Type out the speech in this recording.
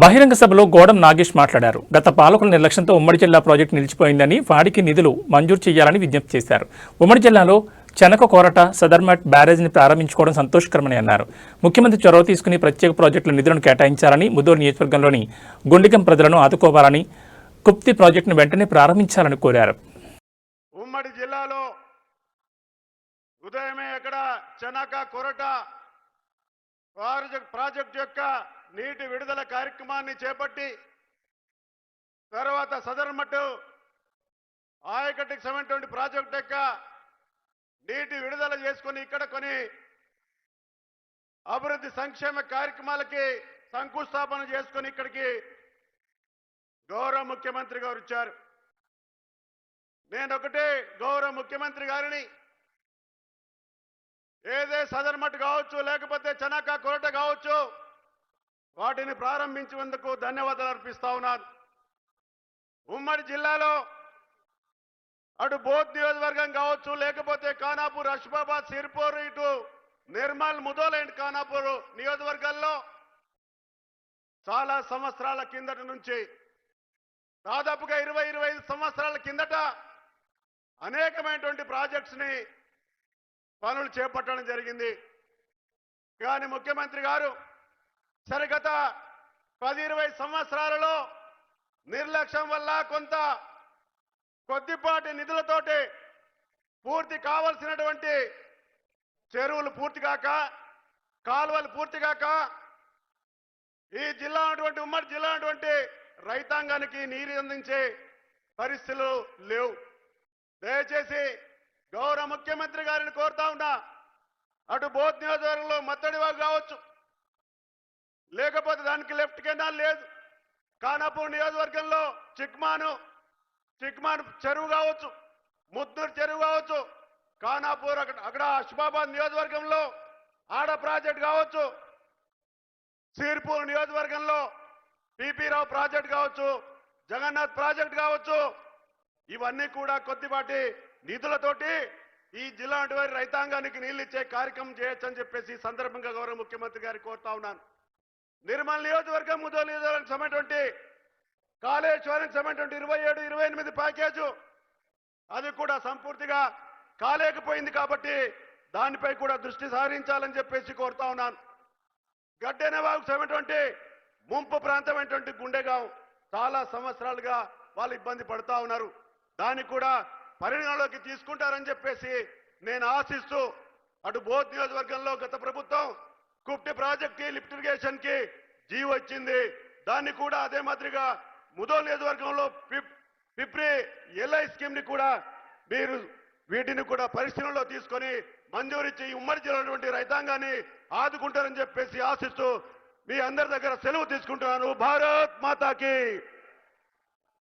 బహిరంగ సభలో గోడం నాగేష్ మాట్లాడారు. గత పాలకుల నిర్లక్ష్యంతో ఉమ్మడి జిల్లా ప్రాజెక్టు నిలిచిపోయిందని వాడికి నిధులు మంజూరు చేయాలని విజ్ఞప్తి చేశారు. ఉమ్మడి జిల్లాలో చెనక కోరట సదర్మట్ బ్యారేజ్ని ప్రారంభించుకోవడం సంతోషకరమని అన్నారు. ముఖ్యమంత్రి చొరవ తీసుకుని ప్రత్యేక ప్రాజెక్టుల నిధులను కేటాయించాలని ముదూరు నియోజకవర్గంలోని గుండెగం ప్రజలను ఆదుకోవాలని కుప్తి ప్రాజెక్టును వెంటనే ప్రారంభించాలని కోరారు. ఉమ్మడి జిల్లాలో ఉదయమే అక్కడ చెనక కొరట ప్రాజెక్ట్ ప్రాజెక్ట్ యొక్క నీటి విడుదల కార్యక్రమాన్ని చేపట్టి తర్వాత సదర్మట్టు ఆయకట్టుకు సంబంధించిన ప్రాజెక్ట్ యొక్క నీటి విడుదల చేసుకొని ఇక్కడ కొని అభివృద్ధి సంక్షేమ కార్యక్రమాలకి శంకుస్థాపన చేసుకొని ఇక్కడికి గౌరవ ముఖ్యమంత్రి గారు వచ్చారు. నేను ఒకటే గౌరవ ముఖ్యమంత్రి గారిని ఏదే సదర్మట్ కావచ్చు లేకపోతే చనాక కొరట కావచ్చు వాటిని ప్రారంభించినందుకు ధన్యవాదాలు అర్పిస్తా ఉన్నాను. ఉమ్మడి జిల్లాలో అటు బోధ్ నియోజకవర్గం కావచ్చు లేకపోతే ఖానాపూర్ అష్బాబాద్ సిర్పూర్ ఇటు నిర్మల్ ముదోల్ అండ్ ఖానాపూర్ నియోజకవర్గాల్లో చాలా సంవత్సరాల కిందట నుంచి దాదాపుగా ఇరవై ఇరవై ఐదు సంవత్సరాల కిందట అనేకమైనటువంటి ప్రాజెక్ట్స్ని పనులు చేపట్టడం జరిగింది. కానీ ముఖ్యమంత్రి గారు సరిగత పది ఇరవై సంవత్సరాలలో నిర్లక్ష్యం వల్ల కొంత కొద్దిపాటి నిధులతోటి పూర్తి కావలసినటువంటి చెరువులు పూర్తి కాక కాలువలు పూర్తి కాక ఈ జిల్లా ఉన్నటువంటి ఉమ్మడి జిల్లా ఉన్నటువంటి రైతాంగానికి నీరు అందించే పరిస్థితులు లేవు. దయచేసి గౌరవ ముఖ్యమంత్రి గారిని కోరుతా ఉన్నా అటు బోధ్ నియోజకవర్గంలో మత్తడి వారు కావచ్చు లేకపోతే దానికి లెఫ్ట్ కెనాల్ లేదు. ఖానాపూర్ నియోజకవర్గంలో చిక్మాను చిక్మాన్ చెరువు కావచ్చు ముద్దూరు చెరువు కావచ్చు ఖానాపూర్ అక్కడ అక్కడ అష్మాబాద్ నియోజకవర్గంలో ఆడ ప్రాజెక్ట్ కావచ్చు సీర్పూర్ నియోజకవర్గంలో పిపి రావు ప్రాజెక్ట్ కావచ్చు జగన్నాథ్ ప్రాజెక్ట్ కావచ్చు. ఇవన్నీ కూడా కొద్దిపాటి నిధులతోటి ఈ జిల్లా వారి రైతాంగానికి నీళ్ళు ఇచ్చే కార్యక్రమం చేయొచ్చని చెప్పేసి ఈ సందర్భంగా గౌరవ ముఖ్యమంత్రి గారిని కోరుతా ఉన్నాను. నిర్మల్ నియోజకవర్గం ముదో నియోజకవర్గం సమటువంటి కాళేశ్వరం సమటువంటి ఇరవై ఏడు ఇరవై ఎనిమిది ప్యాకేజు. అది కూడా సంపూర్తిగా కాలేకపోయింది కాబట్టి దానిపై కూడా దృష్టి సారించాలని చెప్పేసి కోరుతా ఉన్నాను. గడ్డెనవాకు సమటువంటి ముంపు ప్రాంతమైనటువంటి గుండెగాం చాలా సంవత్సరాలుగా వాళ్ళు ఇబ్బంది పడుతూ ఉన్నారు. దాన్ని కూడా పరిగణలోకి తీసుకుంటారని చెప్పేసి నేను ఆశిస్తూ అటు బోధ్ నియోజకవర్గంలో గత ప్రభుత్వం కుప్టి ప్రాజెక్ట్కి లిఫ్ట్ ఇరిగేషన్కి జీ వచ్చింది. దాన్ని కూడా అదే మాదిరిగా ముదో నియోజకవర్గంలో పిప్ పిప్రి ఎల్ఐ స్కీమ్ని కూడా మీరు వీటిని కూడా పరిశీలనలో తీసుకొని మంజూరిచ్చి ఈ ఉమ్మడి జిల్లాటువంటి రైతాంగాన్ని ఆదుకుంటారని చెప్పేసి ఆశిస్తూ మీ అందరి దగ్గర సెలవు తీసుకుంటున్నాను. భారత్ మాతాకి!